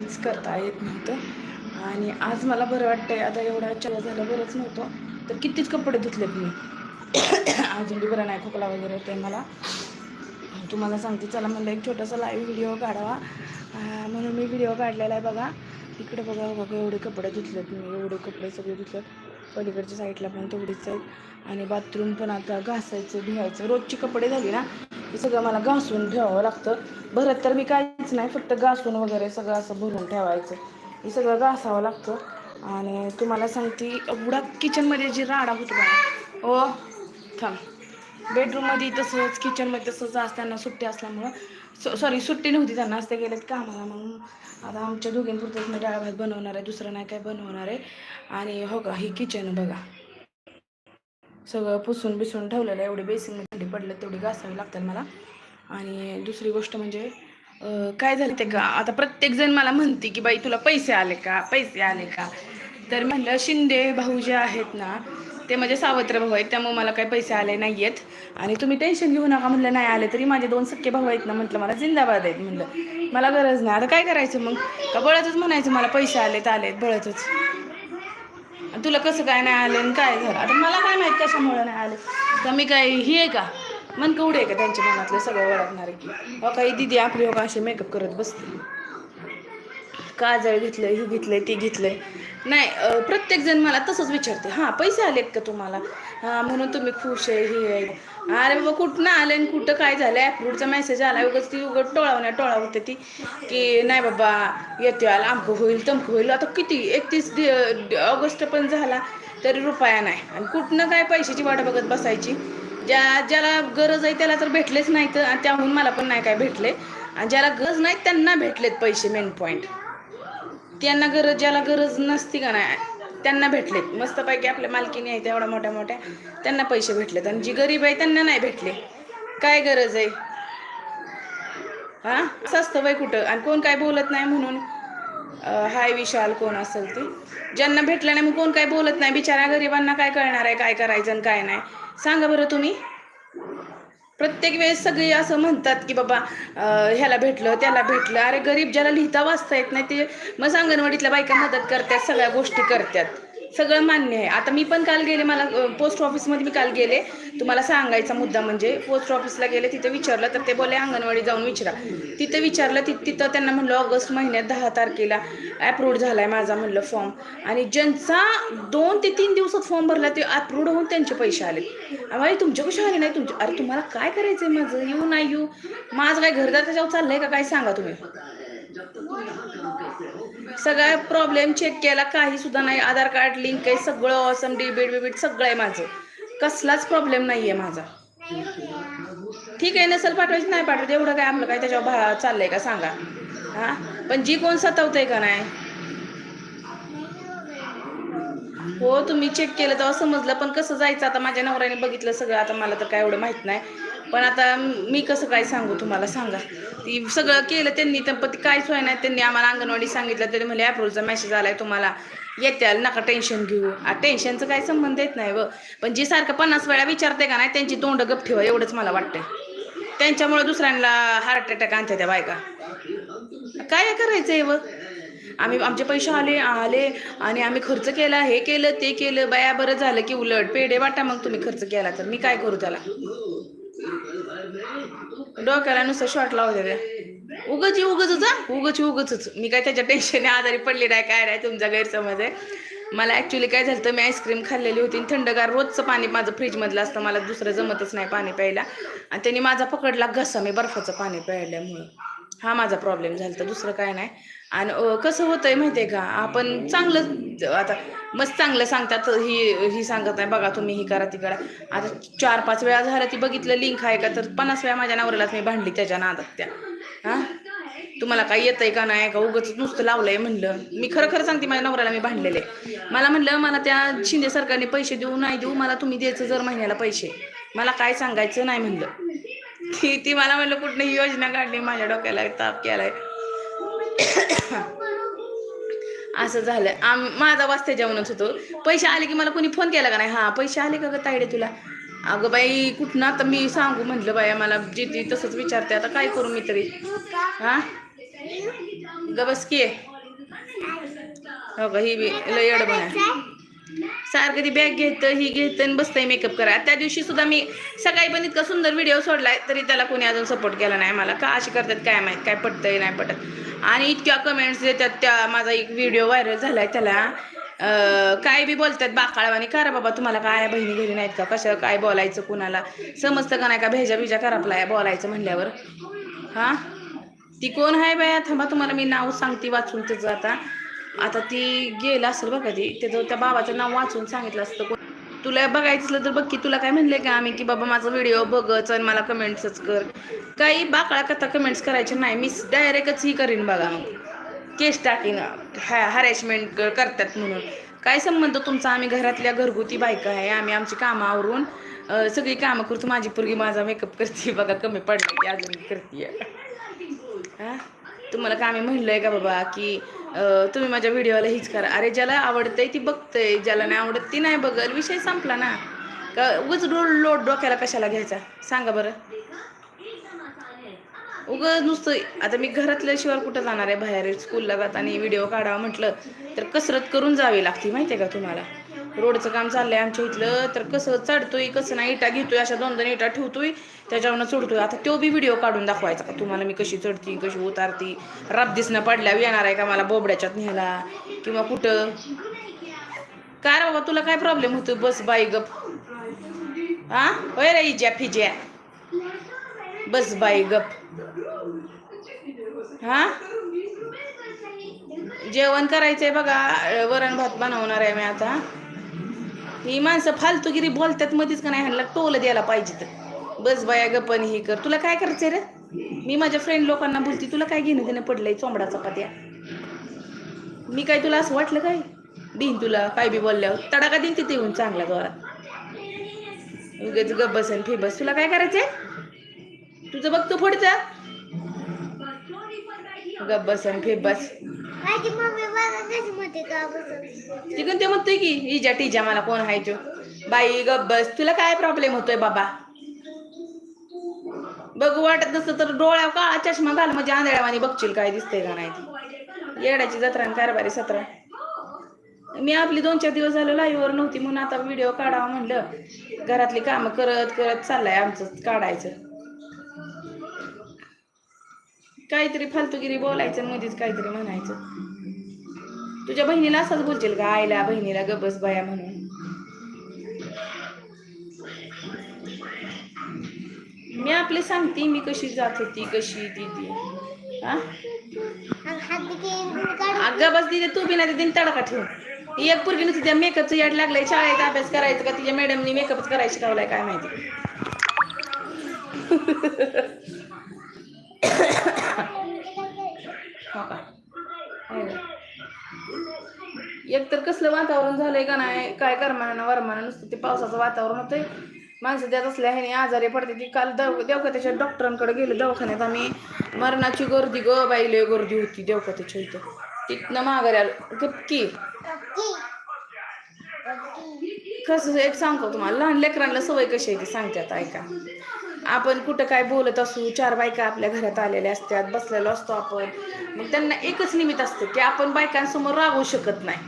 काहीच करता येत नव्हतं. आणि आज मला बरं वाटतंय आता एवढा चला झालं बरंच नव्हतं. तर कितीच कपडे धुतलेत मी. अजून बरं नाही खोकला वगैरे होते मला. तुम्हाला सांगते चला म्हणलं एक छोटासा लाईव्ह व्हिडिओ काढावा. म्हणून मी व्हिडिओ काढलेला आहे बघा. इकडे बघा बघा एवढे कपडे धुतलेत मी. एवढे कपडे सगळे धुतलेत. पलीकडच्या साईडला पण तेवढीच आहेत. आणि बाथरूम पण आता घासायचं धुवायचं. रोजची कपडे झाली ना हे सगळं मला घासून ठेवावं लागतं. भरत तर मी काहीच नाही फक्त घासून वगैरे सगळं असं भरून ठेवायचं. हे सगळं घासावं लागतं. आणि तुम्हाला सांगते एवढा किचनमध्ये जी राडा होतो बघा. ओ थांब. बेडरूममध्ये तसंच किचनमध्ये तसंच असताना त्यांना सुट्टी असल्यामुळं सॉरी सुट्टी नव्हती त्यांना असते गेलेत कामाला मग आता आमच्या दोघींपुरतंच मी डाळ भात बनवणार आहे दुसरं नाही काय बनवणार आहे. आणि हो का ही किचन बघा. सगळं पुसून बिसून ठेवलेलं आहे. एवढी बेसिनमध्ये थंडी पडलं तेवढी घासावी लागतात मला. आणि दुसरी गोष्ट म्हणजे काय झालं ते का? आता प्रत्येकजण मला म्हणते की बाई तुला पैसे आले का? पैसे आले का? तर म्हणलं शिंदे भाऊ जे आहेत ना ते माझे सावत्र भाऊ आहेत. त्यामुळे मला काही पैसे आले नाही आहेत आणि तुम्ही टेन्शन घेऊ नका. म्हणलं नाही आले तरी माझे दोन सख्खे भाऊ आहेत ना म्हटलं मला जिंदाबाद आहेत. म्हणलं मला गरज नाही. आता काय करायचं मग? का बळतच म्हणायचं मला पैसे आलेत आलेत बळतच तुला कसं काय नाही आलं आणि काय झालं? आता मला काय माहीत कशामुळे नाही आले? तर मी काय ही आहे का? मन कवडे आहे का त्यांच्या मनातलं सगळं ओळखणारे की? हो काही दिदी आपली हो का असे मेकअप करत बसते? काजळ घेतलं हे घेतलंय ते घेतलंय. नाही प्रत्येकजण मला तसंच विचारते. हां पैसे आलेत का तुम्हाला? हां म्हणून तुम्ही खुश आहे हे आहे. अरे बाबा कुठनं आले आणि कुठं काय झालं ॲपरूडचा मेसेज आला. उगाच ती उगत टोळावण्या टोळा होते ती. की नाही बाबा येते आला अमकं होईल तमकं होईल. आता किती? एकतीस ऑगस्ट पण झाला तरी रुपया नाही. आणि कुठनं काय पैशाची वाट बघत बसायची? ज्या ज्याला गरज आहे त्याला तर भेटलेच नाही तर त्याहून मला पण नाही काय भेटले. आणि ज्याला गरज नाही त्यांना भेटलेत पैसे मेन पॉईंट त्यांना गरज ज्याला गरज नसती का नाही त्यांना भेटलेत. मस्तपैकी आपल्या मालकीने आहेत एवढ्या मोठ्या मोठ्या त्यांना पैसे भेटलेत. आणि जी गरीब आहे त्यांना नाही भेटले. काय गरज आहे? हां? असं असतं बाई कुठं. आणि कोण काय बोलत नाही म्हणून हाय विशाल कोण असेल ते? ज्यांना भेटलं नाही मग कोण काय बोलत नाही? बिचारा गरिबांना काय कळणार आहे काय करायचं आणि काय नाही? सांगा बरं तुम्ही. प्रत्येक वेळेस सगळे असं म्हणतात की बाबा ह्याला भेटलं त्याला भेटलं. अरे गरीब ज्याला लिहिता वाचता येत नाही ते मग अंगणवाडीतल्या बायका मदत करतात सगळ्या गोष्टी करतात. सगळं मान्य आहे. आता मी पण काल गेले मला पोस्ट ऑफिसमध्ये मी काल गेले. तुम्हाला सांगायचा मुद्दा म्हणजे पोस्ट ऑफिसला गेले तिथं विचारलं तर ते बोले अंगणवाडी जाऊन विचारा. तिथं विचारलं ति तिथं त्यांना म्हणलं ऑगस्ट महिन्यात दहा तारखेला ॲप्रूव्ड झाला आहे माझा म्हणलं फॉर्म आणि ज्यांचा दोन ते तीन दिवसात फॉर्म भरला ते अप्रूव्ड होऊन त्यांचे पैसे आले अरे तुमचे कसे आले नाही तुमचे. अरे तुम्हाला काय करायचं आहे माझं? येऊ नाही येऊ. माझं काय घरदार त्याच्यावर आहे का? काय सांगा तुम्ही? सगळा प्रॉब्लेम चेक केला काही सुद्धा नाही. आधार कार्ड लिंक आहे सगळं ऑसम डेबिट बिबिट सगळं आहे माझं. कसलाच प्रॉब्लेम नाही आहे माझा. ठीक आहे नसेल पाठवायचं नाही पाठवत एवढं काय आपलं काय त्याच्यावर भा चाललंय का सांगा. हा? पण जी कोण सतावतंय का नाही? हो तुम्ही चेक केलं तेव्हा समजलं पण कसं जायचं? आता माझ्या नवऱ्याने बघितलं सगळं आता मला तर काय एवढं माहीत नाही. पण आता मी कसं काय सांगू तुम्हाला? सांगा. ती सगळं केलं त्यांनी तर पण ती काहीच नाही त्यांनी आम्हाला अंगणवाडी सांगितलं तरी म्हणजे ॲप्रूव्हचा मेसेज आलाय तुम्हाला. येत्याल नका टेन्शन घेऊ. आ टेन्शनचं काही संबंध येत नाही व. पण जी सारखं पन्नास वेळा विचारते का नाही त्यांची तोंड गप ठेवा एवढंच मला वाटतंय. त्यांच्यामुळे दुसऱ्यांना हार्ट अटॅक आणत्या त्या बायका. काय करायचं आहे व? आम्ही आमचे पैसे आले आले आणि आम्ही खर्च केला हे केलं ते केलं बाया बरं झालं की उलट. पेढे वाटा मग तुम्ही खर्च केला तर. मी काय करू त्याला? डोक्याला नुसतं शॉर्ट लावते त्या उगच उगच उगच उगच मी काय त्याच्या टेन्शनने आजारी पडली नाही काय नाही तुमचा गैरसमज आहे. मला ॲक्च्युली काय झालं तर मी आईस्क्रीम खाल्लेली होती थंडगार रोजचं पाणी माझं फ्रीजमधलं असतं मला दुसरं जमतच नाही पाणी प्यायला. आणि त्यांनी माझा पकडला घसा मी बर्फाचं पाणी प्यायल्यामुळं. हा माझा प्रॉब्लेम झाला तर दुसरं काय नाही. आणि अं, कसं होतंय माहिती आहे का? आपण चांगलं आता मस्त चांगलं सांगतात ही ही सांगत नाही बघा तुम्ही ही करा ती करा. आता चार पाच वेळा झालं ती बघितलं लिंक आहे का? तर पन्नास वेळा माझ्या नवऱ्यालाच मी भांडली त्याच्या नादात त्या. हां? तुम्हाला काय येतंय का नाही का उगच नुसतं लावलंय म्हणलं. मी खरं खरं सांगते माझ्या नवऱ्याला मी भांडलेले. मला म्हणलं मला त्या शिंदे सरकारने पैसे देऊ नाही देऊ मला तुम्ही द्यायचं जर महिन्याला पैसे. मला काय सांगायचं नाही म्हणलं. ती ती मला म्हणलं कुठली योजना काढली माझ्या डोक्याला ताप केलाय. असं झालं. आम माझा वाजता जेवणच होतो. पैसे आले की मला कोणी फोन केला का नाही? हा पैसे आले का ग तायडे तुला? अगं बाई कुठनं आता मी सांगू म्हटलं बाया मला जे ती तसंच विचारते आता काय करू मी तरी? हा? ग बस की. हो का ही बी लय अडबण आहे. सारखं ती बॅग घेतं ही घेतं आणि बसतंय मेकअप करा त्या दिवशी सुद्धा मी सकाळी पण इतका सुंदर व्हिडिओ सोडलाय तरी त्याला कोणी अजून सपोर्ट केला नाही मला का अशी करतात काय माहीत काय पटतंय नाही पटत. आणि इतक्या कमेंट्स देतात त्या माझा एक व्हिडिओ व्हायरल झालाय त्याला. काय बी बोलतात बाकाळवानी करा बाबा तुम्हाला काय बहिणी घरी नाहीत का? कसं काय बोलायचं कुणाला? समजतं का नाही का? भेजा बिजा करापलाय बोलायचं म्हणल्यावर. हां? ती कोण आहे बाया थांबा तुम्हाला मी नाव सांगते वाचून तिचं आता. आता ती गेलं असेल बघा ती त्याचं त्या बाबाचं नाव वाचून सांगितलं असतं कोण- तुला बघायचं असलं तर बघ की तुला काय म्हणले का आम्ही की बाबा माझा व्हिडिओ बघच आणि मला कमेंट्सच कर. काही बाकळा कथा कमेंट्स करायचे नाही. मी डायरेक्टच ही करीन बघा. मग केस टाकीन हॅ हॅरेसमेंट करतात म्हणून. काय संबंध तुमचा? आम्ही घरातल्या घरगुती बायका आहे. आम्ही आमची कामं आवरून सगळी कामं करतो. माझी पोरगी माझा मेकअप करते बघा. कमी पडला की अजून करते तुम्हाला का आम्ही म्हणलं आहे का बाबा की तुम्ही माझ्या व्हिडिओला हीच करा. अरे ज्याला आवडतंय ती बघतंय ज्याला नाही आवडत ती नाही बघल विषय संपला ना. का उगाच रो लोट डोक्याला कशाला घ्यायचा? सांगा बरं. उगं नुसतं आता मी घरातल्याशिवाय कुठं जाणार आहे? बाहेर स्कूलला जाताना व्हिडिओ काढावा म्हटलं तर कसरत करून जावी लागते माहिती आहे का तुम्हाला? रोडचं काम चाललंय आमच्या इथलं. तर कसं चढतोय कसं नाही इटा घेतोय अशा दोन दोन इटा ठेवतोय त्याच्यावरनं चढतोय. आता तो बी व्हिडिओ काढून दाखवायचा का? तुम्हाला मी कशी चढती कशी उतारती? राब दिसणं पडल्यावर येणार आहे का मला बोबड्याच्यात न्यायला? किंवा कुठं? काय रे बाबा तुला काय प्रॉब्लेम होतो बस बाई गप. हा होय रे इज्या फिज्या. बस बाई गप. हा? जेवण करायचंय बघा. वरण भात बनवणार आहे मी आता. ही माणसं फालतूगिरी बोलतात मध्येच का नाही ह्यांना टोल द्यायला पाहिजे तर. बस बाया गप्पन हे कर. तुला काय करायचंय रे? मी माझ्या फ्रेंड लोकांना बोलते तुला काय घेणं देणं पडलंय चोंबडा चपात्या? मी काय तुला असं वाटलं काय? देईन तुला काय बी बोलल्यावर. तडाका देईन तिथे येऊन चांगला जोरात. उगेच गप बसन फे तुला काय करायचंय? तुझं बघतो पुढचं. गब्बस आणि फेबस. माझी मम्मी मला म्हणते का बसून तिकडून ते म्हणतोय की इजा टीजा मला कोण आहे बाई गप बस तुला काय प्रॉब्लेम होतोय बाबा? बघू वाटत नसतं तर डोळ्या काळा चष्मा घाल म्हणजे आंधळ्यावानी बघशील काय दिसतंय का नाही ती. येड्याची जत्रा आणि कारभारी सत्रा. मी आपली दोन चार दिवस झालं लाईव्हवर नव्हती म्हणून आता व्हिडिओ काढावा म्हणलं. घरातली कामं करत करत चाललंय आमचं काढायचं. काहीतरी फालतूगिरी बोलायचं मध्येच काहीतरी म्हणायचं. तुझ्या बहिणीला असंच बोलशील का? आईला बहिणीला गबस बाया म्हणून. मी आपले सांगते मी कशी जात होती कशी ती ती हा? अगं बस तिथे तू बी नाही दिन तडका ठेवून एक पूर्वीनं नुसती मेकअपचं याड लागलाय शाळेत अभ्यास करायचं का तिच्या मॅडमनी मेकअपच करायला शिकवलाय काय माहिती. हो का? हो. का? एक तर कसलं वातावरण झालंय का नाही काय करमाना वरमाना नुसतं ते पावसाचं वातावरण होतंय. माणसं त्यात असल्या ह्याने आजारी पडते ती. काल दव देवकथेच्या डॉक्टरांकडे गेलो दवाखान्यात आम्ही मरणाची गर्दी ग बाईले गर्दी होती देवकथेच्या इथं. तिथनं माघारी आलो. गपकी. कसं एक सांगतो तुम्हाला लहान लेकरांना सवय कशी आहे ती सांगतात ऐका. आपण कुठं काय बोलत असू चार बायका आपल्या घरात आलेल्या असतात बसलेलो असतो आपण. मग त्यांना एकच निमित्त असतं की आपण बायकांसमोर रागवू शकत नाही.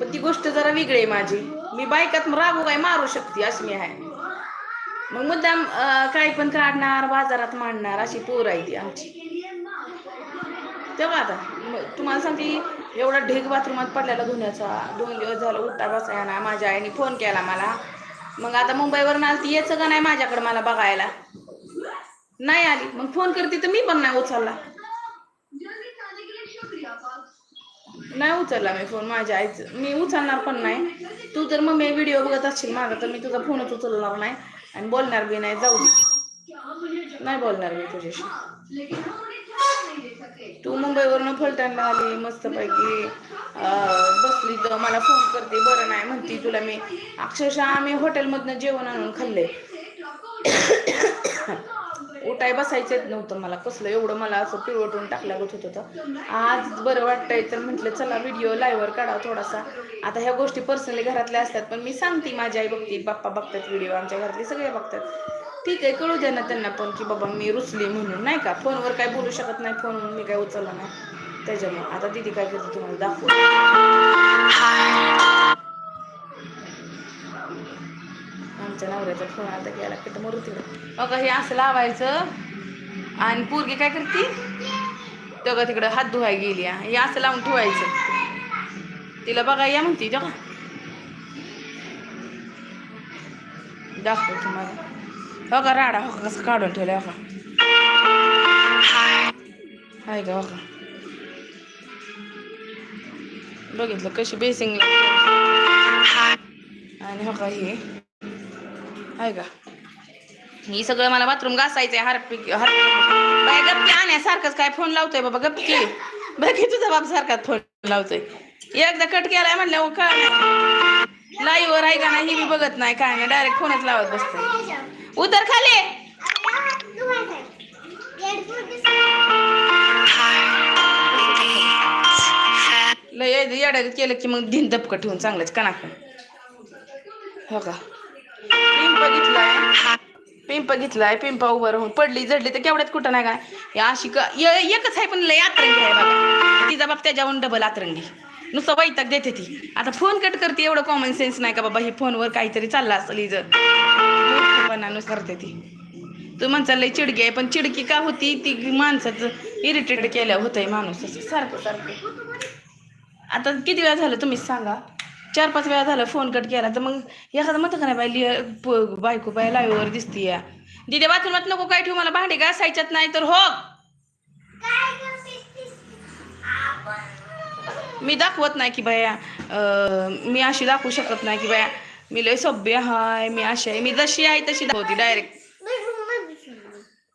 पण ती गोष्ट जरा वेगळी आहे माझी. मी बायकात रागू काय मारू शकते अशी मी आहे. मग मुद्दाम काय काही पण काढणार बाजारात मांडणार अशी पोर आहे ती आमची. तेव्हा आता मग तुम्हाला सांगते एवढा ढेग बाथरूमात पडलेला धुण्याचा दोन दिवस झाला उठता बसायला ना माझ्या आईने फोन केला मला. मग आता मुंबईवरून आलती येचं यायचं का नाही माझ्याकडे मला बघायला? नाही आली. मग फोन करते तर मी पण नाही उचलला. नाही उचलला मी फोन माझ्या आईचं. मी उचलणार पण नाही. तू तर मग मी व्हिडिओ बघत असशील माझा तर मी तुझा फोनच उचलणार नाही. आणि बोलणार बी नाही. जाऊ दे. नाही बोलणार मी तुझ्याशी. तू मुंबईवरून फलटणला आली मस्तपैकी बसली तर मला फोन करते. बरं नाही म्हणती तुला मी. अक्षरशः आम्ही हॉटेलमधनं जेवण आणून खाल्ले उठाय बसायचं येत नव्हतं मला. कसलं एवढं मला असं पिळवटून टाकल्यागत होत होतं. आज बरं वाटतंय तर म्हटलं चला व्हिडिओ लाईव्हवर काढा थोडासा. आता ह्या गोष्टी पर्सनली घरातल्या असतात पण मी सांगते माझी आई बघते बाप्पा बघतात व्हिडिओ आमच्या घरातले सगळे बघतात. ठीक आहे कळू द्या ना त्यांना पण की बाबा मी रुचली म्हणून नाही का? फोनवर काय बोलू शकत नाही फोनवर मी काय उचलला नाही. त्याच्यामुळे आता दिदी काय करते तुम्हाला दाखवू आमच्या नवऱ्याचा फोन आला गेला की मरू तिकडं. अगं हे असं लावायचं. आणि पोरगी काय करते? तेव्हा तिकडं हात धुवाय गेली हे. असं लावून ठेवायचं. तिला बघा या म्हणते तेव्हा दाखव तुम्हाला. हो का राडा हो का कसं काढून ठेवलं हो का? आहे का हो का? बघितलं कशी बेसिंग आणि हो का हे. आहे का ही सगळं मला बाथरूम घासायचंय हारपिक हार बाय गपकी आणण्यासारखंच काय फोन लावतोय बाबा गप्पी. बाकी तुझा बाप सारखाच फोन लावतोय. एकदा कट केलाय म्हणल्यावर काय लाईव्ह वर आहे का नाही हे मी बघत नाही काय नाही डायरेक्ट फोनच लावत बसतोय. उतर खाली. लय येड्यात केलं की मग धिन दपकं ठेवून चांगलंच कणाक. हो का? पिंप घेतलाय. पिंप घेतलाय पिंपा उभं राहून पडली झडली तर केवढ्यात कुठं नाही काय अशी क एकच आहे पण लय आतरंगी आहे बाबा. तिचा बाप त्याच्यावरून डबल आतरंगी नुसतं वैताग देते ती. आता फोन कट करते एवढं कॉमन सेन्स नाही का बाबा हे फोनवर काहीतरी चाललं असेल हिचं मूर्खपणानुसार करते ती तू म्हणचा लय चिडकी आहे पण चिडकी का होती? ती माणसाचं इरिटेट केल्या होतंय माणूस. सारखं सारखं. आता किती वेळा झालं तुम्हीच सांगा? चार पाच वेळा झालं फोन कट केला तर मग एखादं म्हणतं का नाही बाई लिह प- बायको बाय लाईव्हवर दिसती या दिदे बाथरूमात नको काय ठेवू मला? भांडे घासायच्यात नाही तर हो. मी दाखवत नाही की बाया मी अशी दाखवू शकत नाही की बाया मी लय सभ्य हाय मी अशी आहे. मी जशी आहे तशी दाखवते डायरेक्ट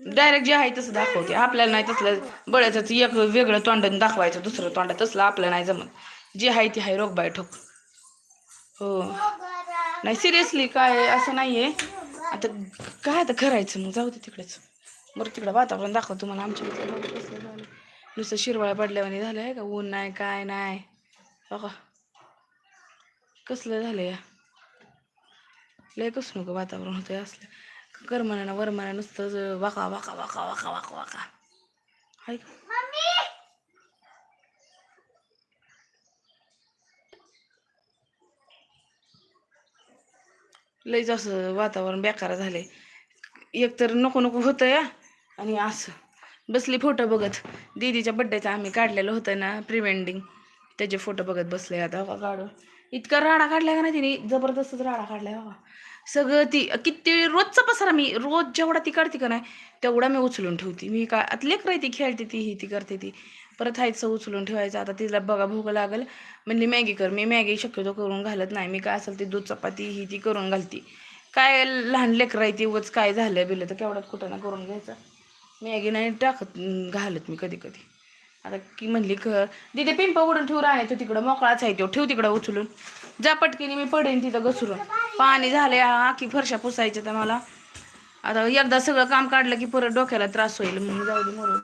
डायरेक्ट जे आहे तसं दाखवते. आपल्याला नाही तसलं बळ्याचं एक वेगळं तोंडाने दाखवायचं दुसरं तोंड तसलं आपलं नाही जमत. जे आहे ते आहे रोग बाय ठोक. हो. नाही सिरियसली काय असं नाही आहे आता काय आता करायचं मग? जाऊ दे तिकडेच. बरं तिकडं वातावरण दाखव तुम्हाला. आमच्या इथलं झालं? नुसतं शिरवाळ्या पडल्यावानी झालं आहे का? ऊन नाही काय नाही. बघा. कसलं झालं या? लय कसं नको वातावरण होतं असलं. करमना वरमना नुसतं वाका वाका वाका वाका वाका वाका. हाय का? लई असं वातावरण बेकार झालंय. एकतर नको नको होतं या आणि असं. बसली फोटो बघत. दीदीच्या बड्डेचं आम्ही काढलेलं होतं ना प्रीवेंडिंग त्याचे फोटो बघत बसले आता हो काढून. इतका राडा काढला का नाही तिने? जबरदस्तच राडा काढलाय हो सगळं ती किती रोजचा पसारा मी रोज जेवढा ती काढते का नाही तेवढा मी उचलून ठेवते. मी का लेकर ती खेळते ती ही ती करते ती. परत हायचं उचलून ठेवायचं. आता तिला बघा भूक लागल. म्हणली मॅगी कर. मी मॅगी शक्यतो करून घालत नाही. मी काय असेल ती दूध चपाती ही ती करून घालते. काय लहान लेकर आहे ती उगाच काय झालं बिलं तर केवढ्यात कुठं ना करून घ्यायचं. मॅगी नाही टाकत घालत मी कधी कधी आता की म्हणली कर तिथे पिंप उडून ठेवू राहण्याचं तिकडं मोकळाच आहे तो. ठेव तिकडं उचलून. जा पटकीने मी पडेन तिथं घसरून. पाणी झाले आखी फरशा पुसायच्या तर मला. आता एकदा सगळं काम काढलं की परत डोक्याला त्रास होईल. म्हणून जाऊ दे म्हणून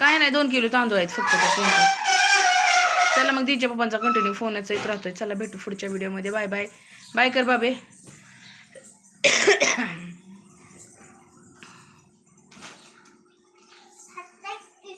काय नाही दोन किलो तांदूळ आहेत फक्त त्या चला मग तिच्या पप्पांचा कंटिन्यू फोनच येत राहतोय. चला भेटू पुढच्या व्हिडिओमध्ये बाय बाय बाय कर बाबे.